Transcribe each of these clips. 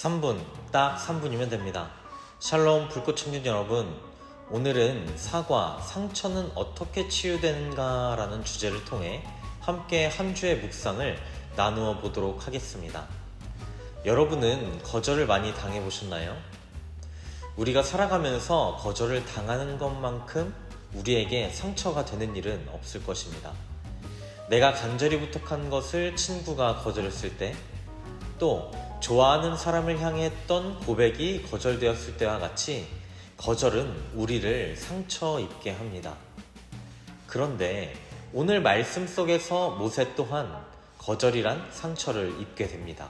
3분, 딱 3분이면 됩니다. 샬롬 불꽃 청년 여러분, 오늘은 사과, 상처는 어떻게 치유되는가라는 주제를 통해 함께 한 주의 묵상을 나누어 보도록 하겠습니다. 여러분은 거절을 많이 당해 보셨나요? 우리가 살아가면서 거절을 당하는 것만큼 우리에게 상처가 되는 일은 없을 것입니다. 내가 간절히 부탁한 것을 친구가 거절했을 때, 또 좋아하는 사람을 향해 했던 고백이 거절되었을 때와 같이 거절은 우리를 상처 입게 합니다. 그런데 오늘 말씀 속에서 모세 또한 거절이란 상처를 입게 됩니다.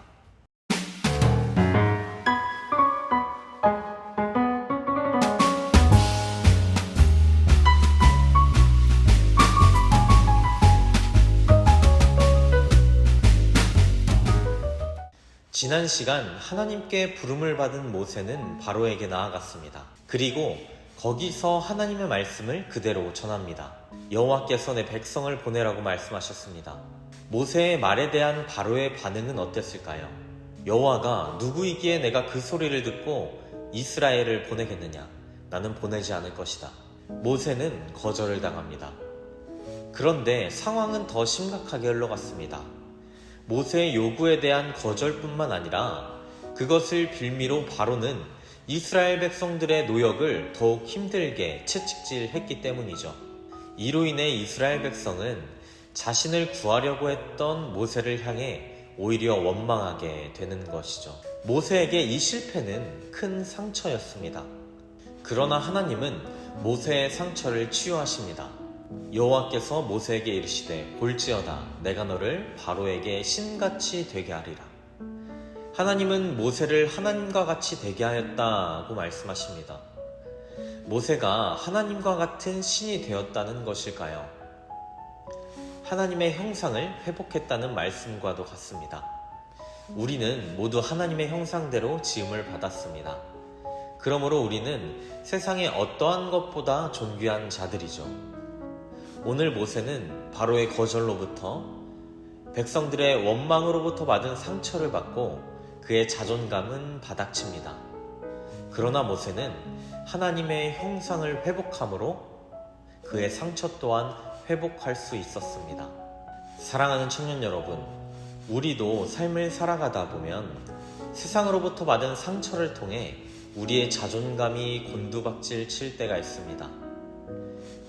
지난 시간 하나님께 부름을 받은 모세는 바로에게 나아갔습니다. 그리고 거기서 하나님의 말씀을 그대로 전합니다. 여호와께서 내 백성을 보내라고 말씀하셨습니다. 모세의 말에 대한 바로의 반응은 어땠을까요? 여호와가 누구이기에 내가 그 소리를 듣고 이스라엘을 보내겠느냐? 나는 보내지 않을 것이다. 모세는 거절을 당합니다. 그런데 상황은 더 심각하게 흘러갔습니다. 모세의 요구에 대한 거절뿐만 아니라 그것을 빌미로 바로는 이스라엘 백성들의 노역을 더욱 힘들게 채찍질했기 때문이죠. 이로 인해 이스라엘 백성은 자신을 구하려고 했던 모세를 향해 오히려 원망하게 되는 것이죠. 모세에게 이 실패는 큰 상처였습니다. 그러나 하나님은 모세의 상처를 치유하십니다. 여호와께서 모세에게 이르시되 볼지어다 내가 너를 바로에게 신같이 되게 하리라. 하나님은 모세를 하나님과 같이 되게 하였다고 말씀하십니다. 모세가 하나님과 같은 신이 되었다는 것일까요? 하나님의 형상을 회복했다는 말씀과도 같습니다. 우리는 모두 하나님의 형상대로 지음을 받았습니다. 그러므로 우리는 세상의 어떠한 것보다 존귀한 자들이죠. 오늘 모세는 바로의 거절로부터 백성들의 원망으로부터 받은 상처를 받고 그의 자존감은 바닥칩니다. 그러나 모세는 하나님의 형상을 회복함으로 그의 상처 또한 회복할 수 있었습니다. 사랑하는 청년 여러분, 우리도 삶을 살아가다 보면 세상으로부터 받은 상처를 통해 우리의 자존감이 곤두박질 칠 때가 있습니다.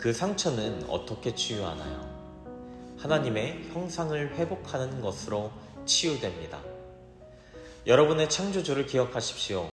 그 상처는 어떻게 치유하나요? 하나님의 형상을 회복하는 것으로 치유됩니다. 여러분의 창조주를 기억하십시오.